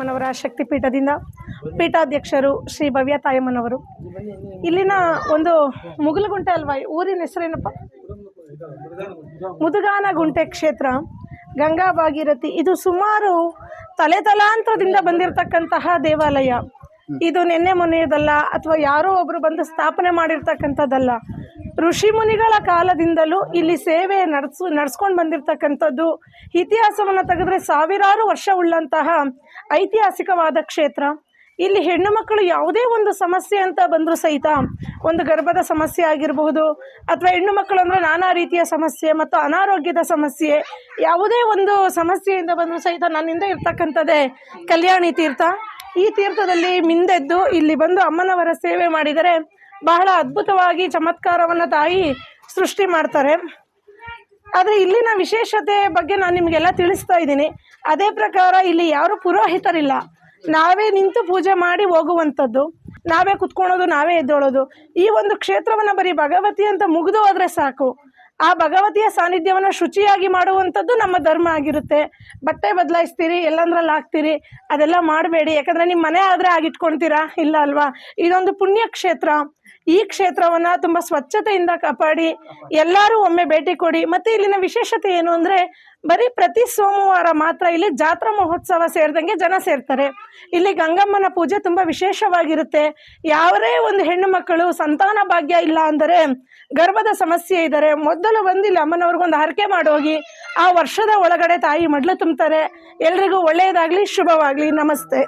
ಮನವರ ಶಕ್ತಿ ಪೀಠದಿಂದ ಪೀಠಾಧ್ಯಕ್ಷರು ಶ್ರೀ ಭವ್ಯ ತಾಯಮ್ಮನವರು ಇಲ್ಲಿನ ಒಂದು ಮುಗುಲುಗುಂಟೆ ಅಲ್ವಾ? ಊರಿನ ಹೆಸರೇನಪ್ಪ? ಮುದುಗಾನ ಗುಂಟೆ ಕ್ಷೇತ್ರ. ಗಂಗಾ ಭಾಗೀರಥಿ. ಇದು ಸುಮಾರು ತಲೆ ತಲಾಂತರದಿಂದ ಬಂದಿರತಕ್ಕಂತಹ ದೇವಾಲಯ. ಇದು ನಿನ್ನೆ ಮೊನ್ನೆಯದಲ್ಲ ಅಥವಾ ಯಾರೋ ಒಬ್ರು ಬಂದು ಸ್ಥಾಪನೆ ಮಾಡಿರ್ತಕ್ಕಂಥದ್ದಲ್ಲ. ಋಷಿ ಮುನಿಗಳ ಕಾಲದಿಂದಲೂ ಇಲ್ಲಿ ಸೇವೆ ನಡೆಸು ನಡೆಸ್ಕೊಂಡು ಬಂದಿರತಕ್ಕಂಥದ್ದು ಇತಿಹಾಸವನ್ನು ತೆಗೆದ್ರೆ ಸಾವಿರಾರು ವರ್ಷ ಉಳ್ಳಂತಹ ಐತಿಹಾಸಿಕವಾದ ಕ್ಷೇತ್ರ. ಇಲ್ಲಿ ಹೆಣ್ಣು ಮಕ್ಕಳು ಯಾವುದೇ ಒಂದು ಸಮಸ್ಯೆ ಅಂತ ಬಂದರೂ ಸಹಿತ ಒಂದು ಗರ್ಭದ ಸಮಸ್ಯೆ ಆಗಿರಬಹುದು ಅಥವಾ ಹೆಣ್ಣು ಮಕ್ಕಳು ಅಂದರೆ ನಾನಾ ರೀತಿಯ ಸಮಸ್ಯೆ ಮತ್ತು ಅನಾರೋಗ್ಯದ ಸಮಸ್ಯೆ ಯಾವುದೇ ಒಂದು ಸಮಸ್ಯೆಯಿಂದ ಬಂದರೂ ಸಹಿತ ನನ್ನಿಂದ ಇರ್ತಕ್ಕಂಥದ್ದೇ ಕಲ್ಯಾಣಿ ತೀರ್ಥ. ಈ ತೀರ್ಥದಲ್ಲಿ ಮಿಂದೆದ್ದು ಇಲ್ಲಿ ಬಂದು ಅಮ್ಮನವರ ಸೇವೆ ಮಾಡಿದರೆ ಬಹಳ ಅದ್ಭುತವಾಗಿ ಚಮತ್ಕಾರವನ್ನು ತಾಯಿ ಸೃಷ್ಟಿ ಮಾಡ್ತಾರೆ. ಆದರೆ ಇಲ್ಲಿನ ವಿಶೇಷತೆ ಬಗ್ಗೆ ನಾನು ನಿಮಗೆಲ್ಲ ತಿಳಿಸ್ತಾ ಇದ್ದೀನಿ. ಅದೇ ಪ್ರಕಾರ ಇಲ್ಲಿ ಯಾರು ಪುರೋಹಿತರಿಲ್ಲ. ನಾವೇ ನಿಂತು ಪೂಜೆ ಮಾಡಿ ಹೋಗುವಂಥದ್ದು. ನಾವೇ ಕುತ್ಕೊಳ್ಳೋದು, ನಾವೇ ಎದ್ದೋಳೋದು. ಈ ಒಂದು ಕ್ಷೇತ್ರವನ್ನು ಬರೀ ಭಗವತಿ ಅಂತ ಮುಗಿದು ಹೋದರೆ ಸಾಕು. ಆ ಭಗವತಿಯ ಸಾನ್ನಿಧ್ಯವನ್ನು ಶುಚಿಯಾಗಿ ಮಾಡುವಂಥದ್ದು ನಮ್ಮ ಧರ್ಮ ಆಗಿರುತ್ತೆ. ಬಟ್ಟೆ ಬದಲಾಯಿಸ್ತೀರಿ, ಎಲ್ಲಂದ್ರಲ್ಲಿ ಹಾಕ್ತೀರಿ, ಅದೆಲ್ಲ ಮಾಡಬೇಡಿ. ಯಾಕಂದರೆ ನಿಮ್ಮ ಮನೆ ಆದರೆ ಆಗಿಟ್ಕೊಳ್ತೀರಾ? ಇಲ್ಲ ಅಲ್ವಾ? ಇದೊಂದು ಪುಣ್ಯ ಕ್ಷೇತ್ರ ಈ ಕ್ಷೇತ್ರವನ್ನು ತುಂಬ ಸ್ವಚ್ಛತೆಯಿಂದ ಕಾಪಾಡಿ, ಎಲ್ಲರೂ ಒಮ್ಮೆ ಭೇಟಿ ಕೊಡಿ. ಮತ್ತು ಇಲ್ಲಿನ ವಿಶೇಷತೆ ಏನು ಅಂದರೆ ಬರೀ ಪ್ರತಿ ಸೋಮವಾರ ಮಾತ್ರ ಇಲ್ಲಿ ಜಾತ್ರಾ ಮಹೋತ್ಸವ ಸೇರಿದಂಗೆ ಜನ ಸೇರ್ತಾರೆ. ಇಲ್ಲಿ ಗಂಗಮ್ಮನ ಪೂಜೆ ತುಂಬ ವಿಶೇಷವಾಗಿರುತ್ತೆ. ಯಾವರೇ ಒಂದು ಹೆಣ್ಣು ಮಕ್ಕಳು ಸಂತಾನ ಭಾಗ್ಯ ಇಲ್ಲ ಅಂದರೆ ಗರ್ಭದ ಸಮಸ್ಯೆ ಇದ್ದಾರೆ ಮೊದಲು ಬಂದಿಲ್ಲ ಅಮ್ಮನವ್ರಿಗೊಂದು ಹರಕೆ ಮಾಡೋಗಿ ಆ ವರ್ಷದ ಒಳಗಡೆ ತಾಯಿ ಮಡ್ಲು ತುಂಬ್ತಾರೆ. ಎಲ್ರಿಗೂ ಒಳ್ಳೆಯದಾಗಲಿ, ಶುಭವಾಗಲಿ. ನಮಸ್ತೆ.